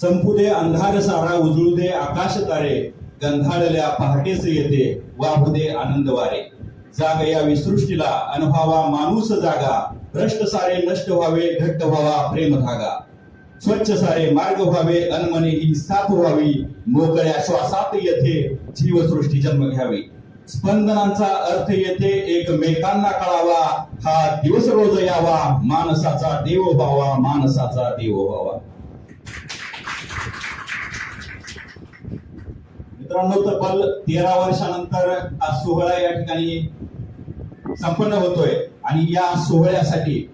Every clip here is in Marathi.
संपू दे अंधार सारा उजळू दे आकाश तारे गंधाळल्या पहाटेच येते वाहू दे आनंद वारे जाग या विसृष्टीला अनुभवा माणूस जागा भ्रष्ट सारे नष्ट व्हावे घट्ट व्हावा प्रेम धागा. स्वच्छ सारे मार्ग व्हावे अनमने ही साथ व्हावी मोकळ्या श्वासात येथे जीवसृष्टी जन्म घ्यावी. स्पंदनांचा अर्थ येथे एकमेकांना कळावा हा दिवस रोज यावा माणसाचा देव व्हावा माणसाचा देव व्हावा. मित्रांनो तब्बल तेरा वर्षानंतर हा सोहळा या ठिकाणी संपन्न होतोय. आणि या सोहळ्यासाठी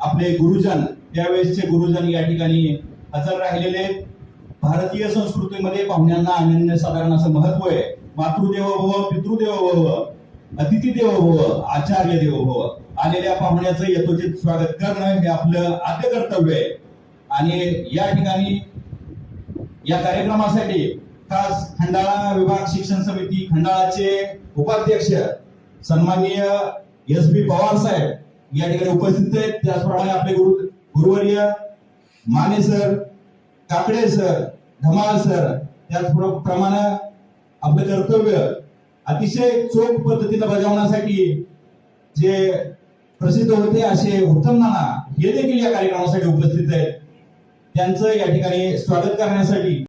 आपले गुरुजन त्यावेळेसचे गुरुजन या ठिकाणी हजर राहिलेले भारतीय संस्कृतीमध्ये पाहुण्यांना अनन्यसाधारण असं महत्त्व आहे. मातृदेव भव पितृदेव भव अतिथी देव भव आचार्य देव भव. आलेल्या पाहुण्याचं यथोचित स्वागत करणं हे आपलं आद्य कर्तव्य आहे. आणि या ठिकाणी या कार्यक्रमासाठी खास खंडाळा विभाग शिक्षण समिती खंडाळाचे उपाध्यक्ष सन्माननीय एस बी पवार साहेब या ठिकाणी उपस्थित आहेत. त्याचप्रमाणे आपले गुरु गुरुवर्य Mane sir Kakade sir Dhamal sir त्याचप्रमाणे आपलं कर्तव्य अतिशय चोख पद्धतीने बजावण्यासाठी जे प्रसिद्ध होते असे उत्तम नाना हे देखील या कार्यक्रमासाठी उपस्थित आहेत. त्यांचं या ठिकाणी स्वागत करण्यासाठी